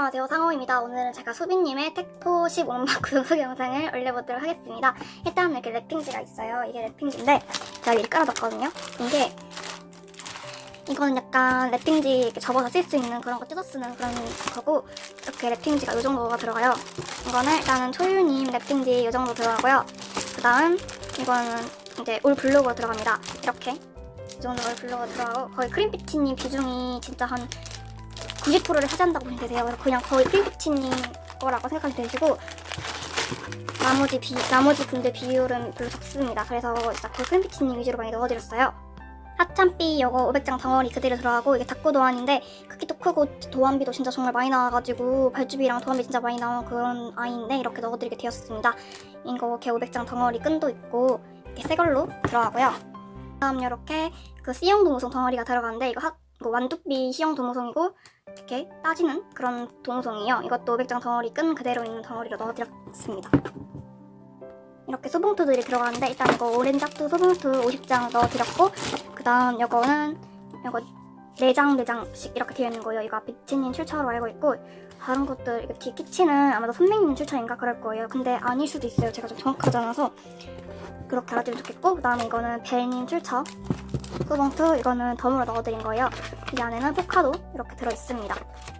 안녕하세요 상호입니다. 오늘은 제가 수빈님의 텍포 15만 구독 영상을 올려보도록 하겠습니다. 일단 이렇게 랩핑지가 있어요. 이게 랩핑지인데 제가 미리 깔아뒀거든요. 이게 이거는 약간 랩핑지 이렇게 접어서 쓸 수 있는 그런 거 뜯어 쓰는 그런 거고 이렇게 랩핑지가 이 정도가 들어가요. 이거는 일단은 초유님 랩핑지 이 정도 들어가고요. 그 다음 이거는 이제 올 블록으로 들어갑니다. 이렇게 이 정도 올 블록으로 들어가고 거의 크림피치님 비중이 진짜 한 90%를 차지한다고 보면 되세요. 그래서 그냥 거의 크림피치님 거라고 생각하면 되시고 나머지 비 나머지 분들 비율은 별로 적습니다. 그래서 거의 크림피치님 위주로 많이 넣어드렸어요. 하참비 요거 500장 덩어리 그대로 들어가고 이게 닭구 도안인데 크기도 크고 도안비도 진짜 정말 많이 나와가지고 발주비랑 도안비 진짜 많이 나온 그런 아이인데 이렇게 넣어드리게 되었습니다. 이거 이렇게 500장 덩어리 끈도 있고 이렇게 새 걸로 들어가고요. 다음 이렇게 그 C형 도무송 덩어리가 들어가는데 이거 하, 이거 완두비 C형 도무송이고 이렇게 따지는 그런 동송이에요. 이것도 500장 덩어리 끈 그대로 있는 덩어리로 넣어드렸습니다. 이렇게 소봉투들이 들어가는데 일단 이거 오렌지 하트 소봉투 50장 넣어드렸고 그 다음 이거는 이거 4장 4장씩 이렇게 되어 있는 거예요. 이거 앞에 비치님 출처로 알고 있고 다른 것들 이거 뒤 키치는 아마도 선생님 출처인가 그럴 거예요. 근데 아닐 수도 있어요. 제가 좀 정확하지 않아서 그렇게 알아주면 좋겠고 그 다음에 이거는 벨님 출처 소봉투 이거는 덤으로 넣어드린 거예요. 이 안에는 포카도 이렇게 들어있습니다.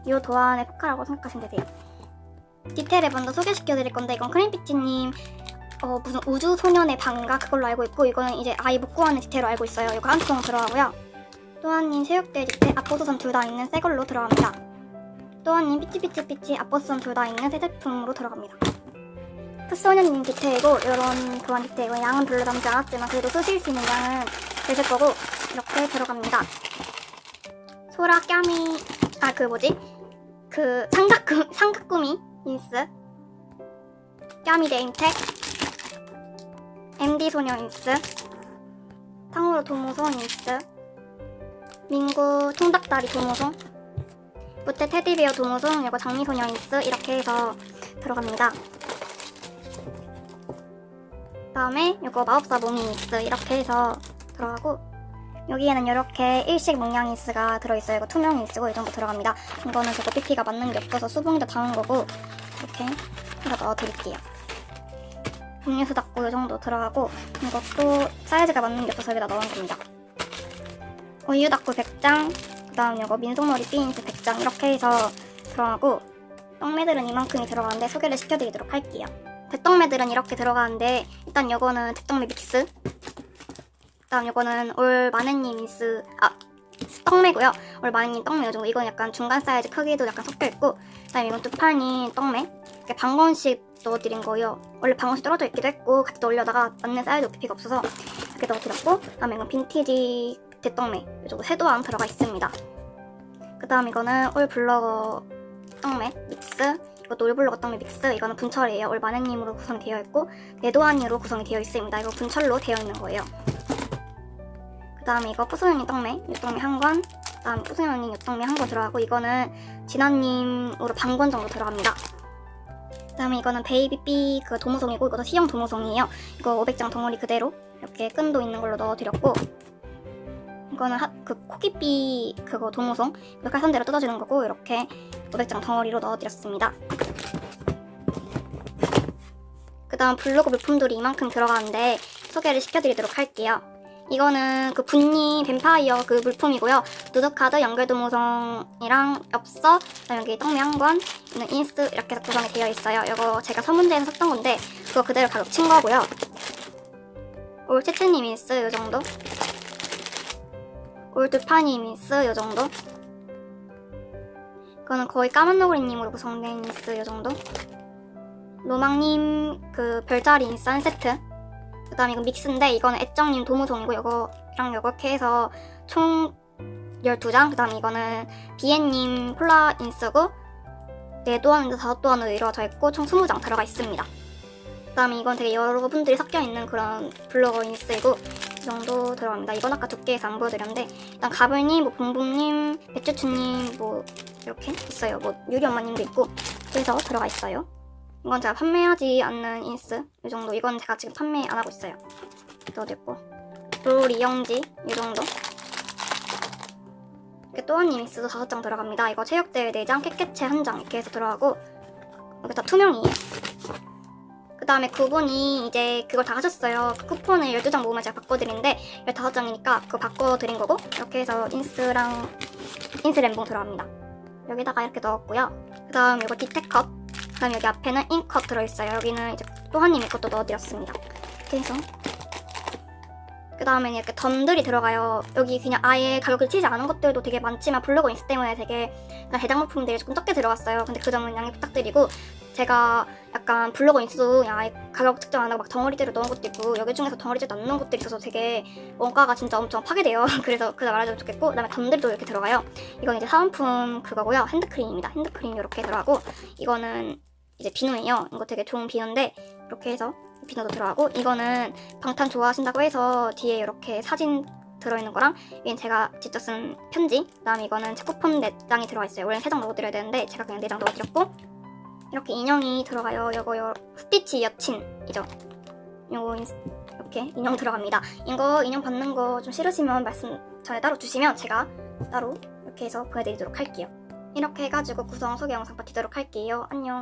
이 도안의 포카라고 생각하시면 되세요. 디테일을 먼저 소개시켜드릴 건데 이건 크림피치님 어, 무슨 우주소년의 방인가 그걸로 알고 있고 이거는 이제 아이 못 구하는 디테일로 알고 있어요. 이거 한 통 들어가고요. 또한님 체육대 디테일 앞보수선 둘다 있는 새 걸로 들어갑니다. 또한님 삐치삐치삐치 앞보수선 둘다 있는 새 제품으로 들어갑니다. 풋소년님 디테일이고 이런 교환 디테일 이건 양은 별로 남지 않았지만 그래도 쓰실 수 있는 양은 되실 거고 이렇게 들어갑니다. 소라 까미 아 그 뭐지? 그 삼각금 삼각구미 인스. 까미 네임텍. MD 소녀 인스. 탕후루 도모송 인스. 민구 통닭다리 도모송. 무태 테디베어 도모송 이거 장미소녀 인스 이렇게 해서 들어갑니다. 다음에 이거 마법사 모미 인스 이렇게 해서 들어가고 여기에는 이렇게 일식 목양 인스가 들어있어요. 이거 투명 인스고 이 정도 들어갑니다. 이거는 저거 PP가 맞는 게 없어서 수봉에다 담은 거고 이렇게 해서 넣어드릴게요. 음료수 닦고 이 정도 들어가고 이것도 사이즈가 맞는 게 없어서 여기다 넣은 겁니다. 우유 닦고 100장 그 다음 이거 민속놀이 삐인스 100장 이렇게 해서 들어가고 떡매들은 이만큼이 들어가는데 소개를 시켜드리도록 할게요. 대떡매들은 이렇게 들어가는데 일단 이거는 대떡매 믹스 그 다음 이거는 올 마네님 인스 아 떡매고요. 올 마네님 떡매 요정 이건 약간 중간 사이즈 크기도 약간 섞여 있고 그다음 이건 두판이 떡매 이렇게 반 번씩 넣어드린 거예요. 원래 반 번씩 떨어져 있기도 했고 같이 넣으려다가 맞는 사이즈 OPP가 없어서 이렇게 넣어드렸고 그다음에 이건 빈티지 대떡매 이 정도 세도안 들어가 있습니다. 그다음 이거는 올 블러거 떡매 믹스 이것도 올 블러거 떡매 믹스 이거는 분철이에요. 올 마네님으로 구성이 되어 있고 네도안으로 구성이 되어 있습니다. 이거 분철로 되어 있는 거예요. 그 다음에 이거 푸소연이 떡매, 유떡매 한 권. 그 다음 푸소연이 유떡매 한권 들어가고 이거는 진아님으로 반 권 정도 들어갑니다. 그 다음에 이거는 베이비삐 그 도무송이고 이것도 C형 도무송이에요. 이거 500장 덩어리 그대로 이렇게 끈도 있는 걸로 넣어드렸고 이거는 하, 그 코끼삐 그거 도무송 이렇게 선대로 뜯어주는 거고 이렇게 500장 덩어리로 넣어드렸습니다. 그 다음 블로그 물품들이 이만큼 들어가는데 소개를 시켜드리도록 할게요. 이거는 그 분니 뱀파이어 그 물품이고요. 누드카드 연결도무성이랑 엽서, 그다음 여기 떡미 한 권, 이는 인스 이렇게 해서 구성이 되어 있어요. 이거 제가 서문대에서 샀던 건데 그거 그대로 가격 친 거고요. 올 채채님 인스 이 정도. 올 두파님 인스 이 정도. 이거는 거의 까만 너구리님으로 구성된 인스 이 정도. 로망님 그 별자리 인스 한 세트. 그 다음에 이건 믹스인데 이거는 애정님 도무송이고 이거랑 이렇게 해서 총 12장. 그 다음에 이거는 비엔님 콜라 인스고 4도안인데 5도 안으로 이루어져 있고 총 20장 들어가 있습니다. 그 다음에 이건 되게 여러 분들이 섞여 있는 그런 블로거 인스이고 이 정도 들어갑니다. 이건 아까 두께에서 안 보여드렸는데 일단 가블님, 뭐 봉봉님, 배추추님 뭐 이렇게 있어요. 뭐 유리 엄마님도 있고 그래서 들어가 있어요 이건 제가 판매하지 않는 인스 이 정도 이건 제가 지금 판매 안 하고 있어요 넣어뒀고 롤 이영지 이 정도 이렇게 또한니믹스도 다섯 장 들어갑니다. 이거 체육대회 4장, 깨끗채 한장 이렇게 해서 들어가고 여기 다 투명이에요. 그 다음에 그분이 이제 그걸 다 하셨어요. 그 쿠폰을 12장 모으면 제가 바꿔드리는데 15장이니까 그거 바꿔드린 거고 이렇게 해서 인스랑 인스 램봉 들어갑니다. 여기다가 이렇게 넣었고요. 그 다음 이거 디테컷 그 다음 여기 앞에는 잉컷 들어있어요. 여기는 이제 또한님의 것도 넣어드렸습니다. 이렇게 해서 그 다음에 이렇게 덤들이 들어가요. 여기 그냥 아예 가격을 치지 않은 것들도 되게 많지만 블로그 인스 때문에 되게 그냥 대장물품들이 조금 적게 들어갔어요. 근데 그 점은 양해 부탁드리고 제가 약간 블로그 인스도 그냥 아예 가격 측정 안 하고 막 덩어리째로 넣은 것도 있고 여기 중에서 안 넣은 것들이 있어서 되게 원가가 진짜 엄청 파괴돼요. 그래서 그거 말아주면 좋겠고 그다음에 덤들도 이렇게 들어가요. 이건 이제 사은품 그거고요. 핸드크림입니다. 핸드크림 이렇게 들어가고 이거는 이제 비누예요. 이거 되게 좋은 비누인데 이렇게 해서 비누도 들어가고 이거는 방탄 좋아하신다고 해서 뒤에 이렇게 사진 들어있는 거랑 이건 제가 직접 쓴 편지 그다음에 이거는 체코폰 4장이 들어가 있어요. 원래 3장 넣어드려야 되는데 제가 그냥 4장 넣어드렸고 이렇게 인형이 들어가요. 요거 요 스티치 여친이죠. 요거 인- 이렇게 인형 들어갑니다. 이거 인형 받는 거 좀 싫으시면 말씀 전에 따로 주시면 제가 따로 이렇게 해서 보내드리도록 할게요. 이렇게 해가지고 구성 소개 영상 버티도록 할게요. 안녕.